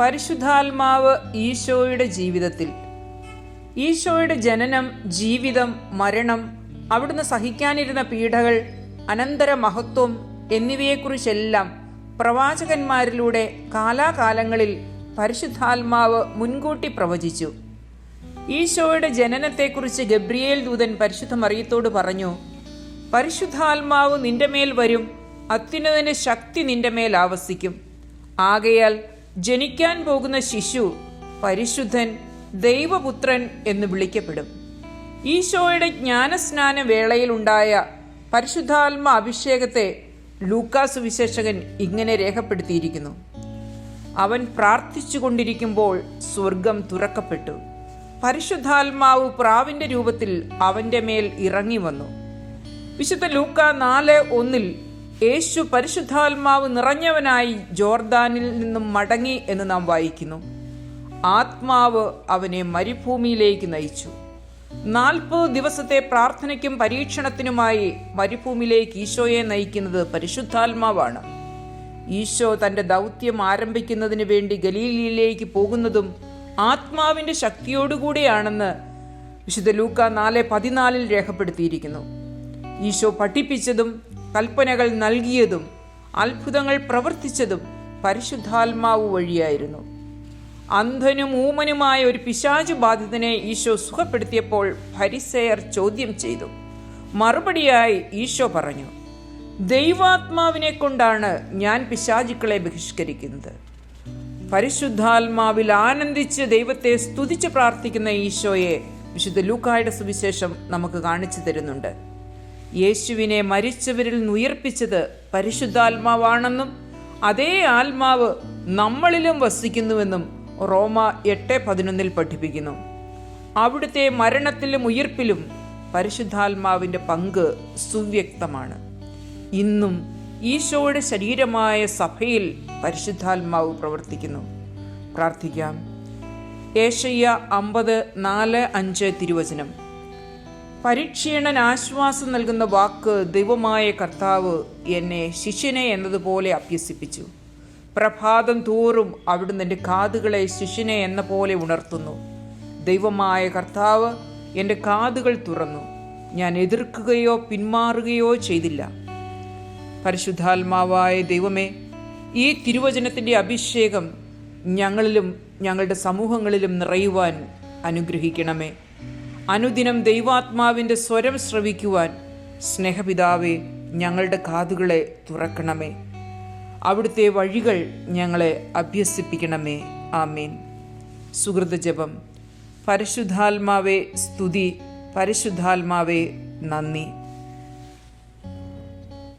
പരിശുദ്ധാത്മാവ് ഈശോയുടെ ജീവിതത്തിൽ. ഈശോയുടെ ജനനം ജീവിതം മരണം അവിടുന്ന് സഹിക്കാനിരുന്ന പീഡകൾ അനന്തര മഹത്വം എന്നിവയെക്കുറിച്ചെല്ലാം പ്രവാചകന്മാരിലൂടെ കാലാകാലങ്ങളിൽ പരിശുദ്ധാത്മാവ് മുൻകൂട്ടി പ്രവചിച്ചു. ഈശോയുടെ ജനനത്തെക്കുറിച്ച് ഗബ്രിയേൽ ദൂതൻ പരിശുദ്ധ മറിയത്തോട് പറഞ്ഞു പരിശുദ്ധാത്മാവ് നിന്റെ മേൽ വരും അത്യുന്നതിന് ശക്തി നിന്റെ മേൽ ആവസിക്കും. ആകയാൽ ജനിക്കാൻ പോകുന്ന ശിശു പരിശുദ്ധൻ ദൈവപുത്രൻ എന്ന് വിളിക്കപ്പെടും. ഈശോയുടെ ജ്ഞാനസ്നാന വേളയിലുണ്ടായ പരിശുദ്ധാത്മ അഭിഷേകത്തെ ലൂക്കാസ് വിശേഷകൻ ഇങ്ങനെ രേഖപ്പെടുത്തിയിരിക്കുന്നു. അവൻ പ്രാർത്ഥിച്ചു കൊണ്ടിരിക്കുമ്പോൾ സ്വർഗം തുറക്കപ്പെട്ടു. പരിശുദ്ധാത്മാവ് പ്രാവിന്റെ രൂപത്തിൽ അവന്റെ മേൽ ഇറങ്ങി വന്നു. വിശുദ്ധ ലൂക്ക നാല് ഒന്നിൽ യേശു പരിശുദ്ധാത്മാവ് നിറഞ്ഞവനായി ജോർദാനിൽ നിന്നും മടങ്ങി എന്ന് നാം വായിക്കുന്നു. ആത്മാവ് അവനെ മരുഭൂമിയിലേക്ക് നയിച്ചു. നാൽപ്പത് ദിവസത്തെ പ്രാർത്ഥനയ്ക്കും പരീക്ഷണത്തിനുമായി മരുഭൂമിയിലേക്ക് ഈശോയെ നയിക്കുന്നത് പരിശുദ്ധാത്മാവാണ്. ഈശോ തന്റെ ദൗത്യം ആരംഭിക്കുന്നതിന് വേണ്ടി ഗലീലിയിലേക്ക് പോകുന്നതും ആത്മാവിന്റെ ശക്തിയോടുകൂടിയാണെന്ന് വിശുദ്ധ ലൂക്ക നാല് പതിനാലിൽ രേഖപ്പെടുത്തിയിരിക്കുന്നു. ഈശോ പഠിപ്പിച്ചതും കൽപ്പനകൾ നൽകിയതും അത്ഭുതങ്ങൾ പ്രവർത്തിച്ചതും പരിശുദ്ധാത്മാവ് വഴിയായിരുന്നു. അന്ധനും ഊമനുമായ ഒരു പിശാചു ബാധിതനെ ഈശോ സുഖപ്പെടുത്തിയപ്പോൾ ഫരിസെയർ ചോദ്യം ചെയ്തു. മറുപടിയായി ഈശോ പറഞ്ഞു ദൈവാത്മാവിനെ കൊണ്ടാണ് ഞാൻ പിശാചുക്കളെ ബഹിഷ്കരിക്കുന്നത്. പരിശുദ്ധാത്മാവിൽ ആനന്ദിച്ച് ദൈവത്തെ സ്തുതിച്ച് പ്രാർത്ഥിക്കുന്ന ഈശോയെ വിശുദ്ധ ലൂക്കായുടെ സുവിശേഷം നമുക്ക് കാണിച്ചു തരുന്നുണ്ട്. യേശുവിനെ മരിച്ചവരിൽ നിന്ന് ഉയർപ്പിച്ചത് പരിശുദ്ധാത്മാവാണെന്നും അതേ ആത്മാവ് നമ്മളിലും വസിക്കുന്നുവെന്നും റോമ എട്ട് പതിനൊന്നിൽ പഠിപ്പിക്കുന്നു. അവിടുത്തെ മരണത്തിലും ഉയർപ്പിലും പരിശുദ്ധാത്മാവിന്റെ പങ്ക് സുവ്യക്തമാണ്. ഇന്നും ഈശോയുടെ ശരീരമായ സഭയിൽ പരിശുദ്ധാത്മാവ് പ്രവർത്തിക്കുന്നു. പ്രാർത്ഥിക്കാം. ഏഷയ്യ അമ്പത് നാല് അഞ്ച് തിരുവചനം. പരീക്ഷീണൻ ആശ്വാസം നൽകുന്ന വാക്ക് ദൈവമായ കർത്താവ് എന്നെ ശിഷ്യനെ എന്നതുപോലെ അഭ്യസിപ്പിച്ചു. പ്രഭാതം തോറും അവിടുന്ന് എന്റെ കാതുകളെ ശിഷ്യനെ എന്ന പോലെ ഉണർത്തുന്നു. ദൈവമായ കർത്താവ് എന്റെ കാതുകൾ തുറന്നു. ഞാൻ എതിർക്കുകയോ പിന്മാറുകയോ ചെയ്തില്ല. പരിശുദ്ധാത്മാവായ ദൈവമേ ഈ തിരുവചനത്തിന്റെ അഭിഷേകം ഞങ്ങളിലും ഞങ്ങളുടെ സമൂഹങ്ങളിലും നിറയുവാൻ അനുഗ്രഹിക്കണമേ. അനുദിനം ദൈവാത്മാവിന്റെ സ്വരം ശ്രവിക്കുവാൻ സ്നേഹപിതാവെ ഞങ്ങളുടെ കാതുകളെ തുറക്കണമേ. അവിടുത്തെ വഴികൾ ഞങ്ങളെ അഭ്യസിപ്പിക്കണമേ. ആമേൻ. സുഹൃത ജപം. പരിശുദ്ധാത്മാവെ സ്തുതി. പരിശുദ്ധാത്മാവെ നന്ദി.